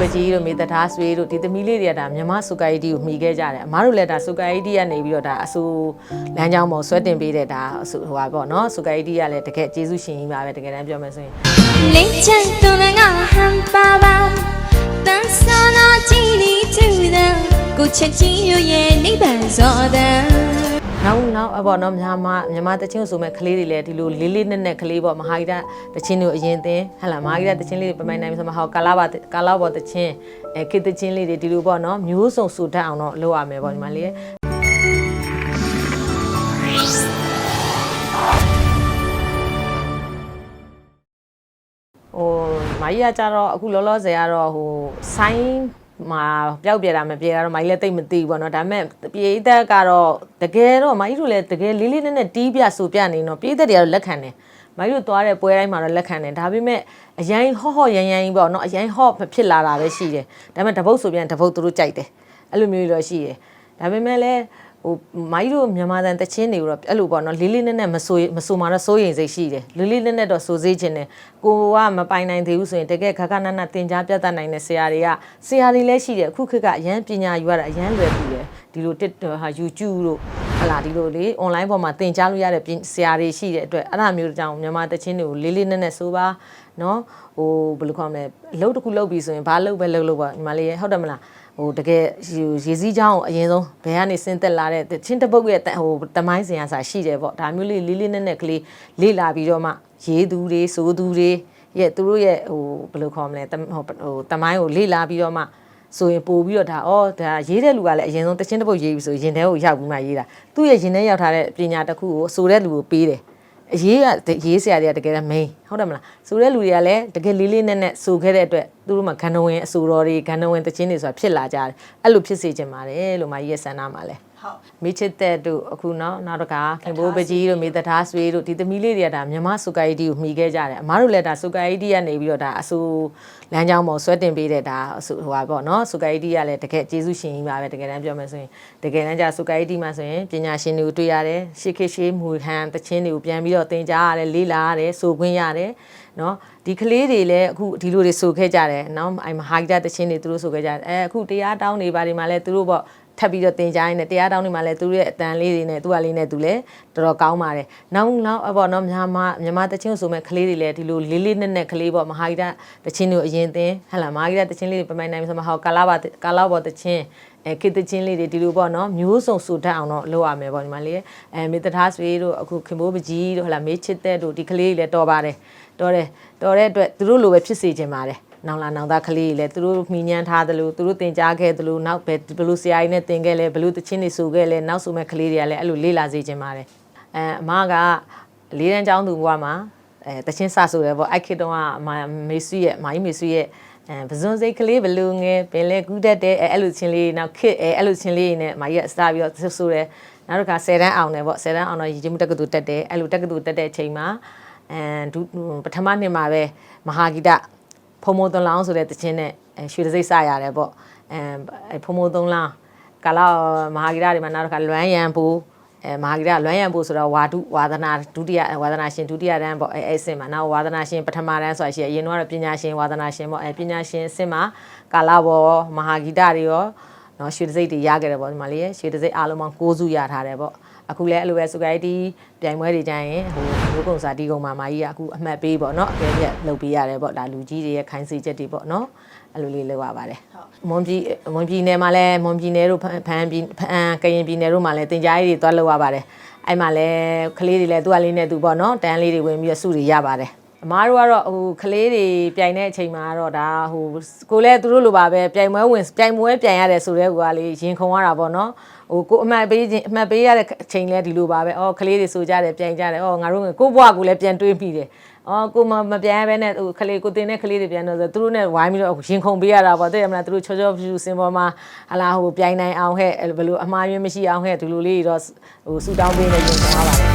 ပကြီးတို့မေတ္တာဆွေတို့ဒီသမီးလေးတွေကဒါမြမစုကာယီတီကိုမှီခဲ့ကြတယ်အမားတို့လည်းဒါစုကာယီတီကနေပြီးတော့ဒါအဆူလမ်းကြောင်းပေါ်ဆွဲတင်ပေးတဲ့ဒါအဆူဟိုပါပေါ့နော်စုကာယီတီကလည်းတကယ်ကျေးဇူးရှင်ကြီးပါပဲတကယ်တမ်းပြောမယ်ဆိုရင်လိမ့်ချန်သူလည်းငါဟန်ပါပါတန်ဆာနာချီနီချူတဲ့ကိုချက်ချင်းရဲ့နိဗ္ဗာန်စောတဲ့ က်နောက်အပေါ့နော်မြန်မာမြန်မာတချင်းဆိုမဲ့ကလေးတွေလည်းဒီလိုလေးလေးနက်နက်ကလေးပေါ့မဟာဂီတတချင်းတွေအရင်သင်ဟဟလာမဟာဂီတတချင်းလေးတွေပမိုင်းနိုင်ဆိုမှဟောကာလာပါကာလာဘောတချင်းအဲခေတ်တချင်းလေးတွေဒီလိုပေါ့နော်မျိုးစုံဆူတတ်အောင်တော့လုပ်ရမယ်ပေါ့ညီမလေးရဲ့ဟိုမာကြီးကကြတော့အခုလောလောဆယ်ကတော့ဟိုဆိုင်း မှာပျောက်ပြတာမပြေတာတော့မာကြီးလည်းတိတ်မသိဘူးပေါ့နော်ဒါပေမဲ့ပြေးသက်ကတော့တကယ်တော့မာကြီးတို့လည်းတကယ်လေးလေးနက်နက်တီးပြဆူပြနေတော့ပြေးသက်တွေကတော့လက်ခံတယ်မာကြီးတို့သွားတဲ့ပွဲတိုင်းမှာတော့လက်ခံတယ်ဒါပေမဲ့အရင်ဟော့ဟော့ရန်ရန်ကြီးပေါ့နော်အရင်ဟော့ဖြစ်လာတာပဲရှိတယ်ဒါပေမဲ့တပုတ်ဆိုပြန်တပုတ်သူတို့ကြိုက်တယ်အဲ့လိုမျိုးတော့ရှိတယ်ဒါပေမဲ့လည်း ဟိုမိုင်းတို့မြန်မာတန်တချင်းတွေတော့အဲ့လိုပေါ့နော်လေးလေးနက်နက်မဆိုမဆိုမှတော့စိုးရိမ်စိတ်ရှိတယ်လေးလေးနက်နက်တော့စိုးစေးခြင်းတယ်ကိုကမပိုင်နိုင်သေးဘူးဆိုရင်တကယ်ခက်ခက်နက်နက်တင် जा ပြတ်တတ်နိုင်တဲ့ဆရာတွေကဆရာတွေလည်းရှိတယ်အခုခေတ်ကအရန်ပညာယူရတာအရန်လွယ်ပြီတယ်ဒီလို TikTok ဟာ YouTube တို့ဟလာဒီလိုလေ online ပေါ်မှာသင်ကြားလို့ရတဲ့ပြင်ဆရာတွေရှိတဲ့အတွက်အဲ့ဒါမျိုးကြောင့်မြန်မာတချင်းတွေကိုလေးလေးနက်နက်ဆိုပါ နော်ဟိုဘယ်လိုခေါ်မလဲအလုပ်တစ်ခုလုပ်ပြီဆိုရင်ဘာလုပ်ပဲလုပ်လို့ပါညီမလေးရဲ့ဟုတ်တယ်မလားဟိုတကယ်ရေစည်းချောင်းကိုအရင်ဆုံးဘယ်ကနေဆင်းသက်လာတဲ့ချင်းတပုတ်ရဲ့ဟိုတမိုင်းစင်ရစာရှိတယ်ပေါ့ဒါမျိုးလေးလေးလေးနက်နက်ကလေးလေ့လာပြီးတော့မှရေးသူတွေစိုးသူတွေရဲ့သူတို့ရဲ့ဟိုဘယ်လိုခေါ်မလဲဟိုဟိုတမိုင်းကိုလေ့လာပြီးတော့မှဆိုရင်ပို့ပြီးတော့ဒါဩဒါရေးတဲ့လူကလည်းအရင်ဆုံးတချင်းတပုတ်ရေးပြီဆိုရင်ထဲကိုရောက်ပြီးမှရေးတာသူ့ရဲ့ရင်ထဲရောက်ထားတဲ့ပညာတစ်ခုကိုဆိုတဲ့လူကိုပေးတယ် အရေးကရေးဆရာတွေကတကယ်တော့ main ဟုတ်တယ်မလားဆိုတဲ့လူတွေကလည်းတကယ်လေးလေးနက်နက်ဆိုခဲ့တဲ့အတွက်သူတို့မှာဂန္ဓဝင်အဆိုတော်တွေဂန္ဓဝင်တချင်းတွေဆိုတာဖြစ်လာကြတယ်အဲ့လိုဖြစ်စေချင်ပါတယ်လို့မကြီးရဲ့ဆန္ဒမှာလဲ ဟုတ်မိချစ်သက်တို့အခုနော်နောက်တကခင်ဘိုးပကြီးတို့မိသထားဆွေတို့ဒီသမီးလေးတွေကဒါမြမစုကိုက်တီကိုမှီခဲ့ကြတယ်အမားတို့လည်းဒါစုကိုက်တီကနေပြီးတော့ဒါအဆူလမ်းကြောင်းပေါ်ဆွဲတင်ပေးတဲ့ဒါအဆူဟိုပါပေါ့နော်စုကိုက်တီကလည်းတကယ်ကျေးဇူးရှင်ကြီးပါပဲတကယ်တမ်းပြောမယ်ဆိုရင်တကယ်တမ်းကျစုကိုက်တီမှာဆိုရင်ပညာရှင်တွေကိုတွေ့ရတယ်ရှေခေရှေမူဟန်တချင်းတွေကိုပြန်ပြီးတော့သင်ကြားရတယ်လေ့လာရတယ်ဆိုခွင့်ရတယ်နော်ဒီကလေးတွေလည်းအခုဒီလိုတွေဆိုခဲ့ကြတယ်နော်အိုင်မဟာဂီတာတချင်းတွေသူတို့ဆိုခဲ့ကြတယ်အဲအခုတရားတောင်းနေပါတယ်မှာလည်းသူတို့ပေါ့ ထပ်ပြီးတော့တင်ကြရင်းနဲ့တရားတောင်းနေမှလည်းသူတို့ရဲ့အတန်လေးတွေနဲ့သူ့ဟာလေးနဲ့သူလည်းတော်တော်ကောင်းပါတယ်။နောက်နောက်အပေါ့နော်မြန်မာမြန်မာတချင်းဆိုမဲ့ကလေးတွေလည်းဒီလိုလေးလေးနက်နက်ကလေးပေါ့မဟာဂီတတချင်းတွေအရင်သင်ဟဟလာမဟာဂီတတချင်းလေးတွေပမိုင်းနိုင်ဆိုမှဟောကာလာပါကာလာဘောတချင်းအဲခေတ်တချင်းလေးတွေဒီလိုပေါ့နော်မျိုးစုံဆူတတ်အောင်တော့လုပ်ရမယ်ပေါ့ညီမလေးအဲမေတ္တာဆွေးတို့အခုခင်ဘိုးပကြီးတို့ဟလာမေးချစ်တဲ့တို့ဒီကလေးတွေလည်းတော်ပါတယ်တော်တယ်တော်တဲ့အတွက်သူတို့လိုပဲဖြစ်စေချင်ပါတယ် နောင်လာနောင်သားကလေးတွေလည်းသူတို့မိညမ်းထားသလိုသူတို့တင် जा ခဲ့သလိုနောက်ဘယ်ဘလို့ဆရာကြီးနဲ့တင်ခဲ့လဲဘလို့တချင်းတွေဆိုခဲ့လဲနောက်ဆိုမဲ့ကလေးတွေကလည်းအဲ့လိုလေ့လာစေချင်ပါတယ်အဲအမကလေးတန်းကျောင်းသူဘွားမှာအဲတချင်းစဆိုတယ်ပေါ့အဲ့ခေတ်တုန်းကအမမေဆွေရဲ့မာကြီးမေဆွေရဲ့အဲပဇွန်စိတ်ကလေးဘလူငယ်ပင်လဲကူးတတ်တဲ့အဲအဲ့လိုချင်းလေးနောက်ခစ်အဲအဲ့လိုချင်းလေးနဲ့မာကြီးကစတာပြီးတော့ဆဆိုတယ်နောက်တစ်ခါ10တန်းအောင်တယ်ပေါ့10တန်းအောင်တော့ရည်ချင်းမှုတက္ကသိုလ်တက်တယ်အဲ့လိုတက္ကသိုလ်တက်တဲ့အချိန်မှာအဲဒုပထမနှစ်မှာပဲမဟာဂီတ ဖုံမိုးသွန်လောင်းဆိုတဲ့တခြင်းနဲ့အဲရွှေတစိမ့်စရတယ်ပေါ့အဲဖုံမိုးသွန်လောင်းကာလာမဟာဂိရတွေမှာနောက်တစ်ခါလွမ်းရံပူအဲမဟာဂိရလွမ်းရံပူဆိုတော့ဝါဒုဝါဒနာဒုတိယဝါဒနာရှင်ဒုတိယတန်းပေါ့အဲအဲ့အဆင့်မှာနောက်ဝါဒနာရှင်ပထမတန်းဆိုတာရှိရအရင်တော့ပညာရှင်ဝါဒနာရှင်ပေါ့အဲပညာရှင်အဆင့်မှာကာလာဘောမဟာဂိတတွေရော နော်ရွှေတစိမ့်တွေရခဲ့တယ်ပေါ့ဒီမှာလေးရွှေတစိမ့်အားလုံးပေါင်း6စုရထားတယ်ပေါ့အခုလည်းအဲ့လိုပဲစုကိုက်တီပြိုင်ပွဲတွေကြရင်ဟိုမျိုးကုံစာတီကုံမှာမာကြီးကအခုအမှတ်ပေးပေါ့နော်အကဲပြက်လုပ်ပေးရတယ်ပေါ့ဒါလူကြီးတွေရဲ့ခိုင်းစေချက်တွေပေါ့နော်အဲ့လိုလေးလုပ်ရပါတယ်မွန်ပြည်မွန်ပြည်နယ်မှာလည်းမွန်ပြည်နယ်တို့ဖန်ပြည်ဖန်ကရင်ပြည်နယ်တို့မှာလည်းတင်ကြားရေးတွေသွားလုပ်ရပါတယ်အဲ့မှာလည်းကလေးတွေလည်းသူ့အလေးနဲ့သူပေါ့နော်တန်းလေးတွေဝင်ပြီးစုတွေရပါတယ် အမားတို့ကတော့ဟိုကလေးတွေပြိုင်တဲ့အချိန်မှာတော့ဒါဟိုကိုလည်းသူတို့လိုပါပဲပြိုင်ပွဲဝင်ပြိုင်ပွဲပြိုင်ရတယ်ဆိုတဲ့ကွာလေးရင်ခုန်ရတာပေါ့နော်ဟိုကိုအမှတ်ပေးခြင်းအမှတ်ပေးရတဲ့အချိန်လဲဒီလိုပါပဲအော်ကလေးတွေဆိုကြတယ်ပြိုင်ကြတယ်အော်ငါတို့ကိုဘွားကိုလည်းပြန်တွေးမိတယ်အော်ကိုမမပြန်ရဘဲနဲ့ဟိုကလေးကိုတင်တဲ့ကလေးတွေပြန်တော့ဆိုသူတို့နဲ့ဝိုင်းပြီးတော့ရင်ခုန်ပေးရတာပေါ့တဲ့မလားသူတို့ချောချောဖြူစင်ပေါ်မှာဟလာဟိုပြိုင်နိုင်အောင်ဟဲ့ဘယ်လိုအမှားယွင်းမရှိအောင်ဟဲ့ဒီလိုလေးတွေတော့ဟိုဆူတောင်းပေးနေရင်ကျွန်တော်ပါပါတယ်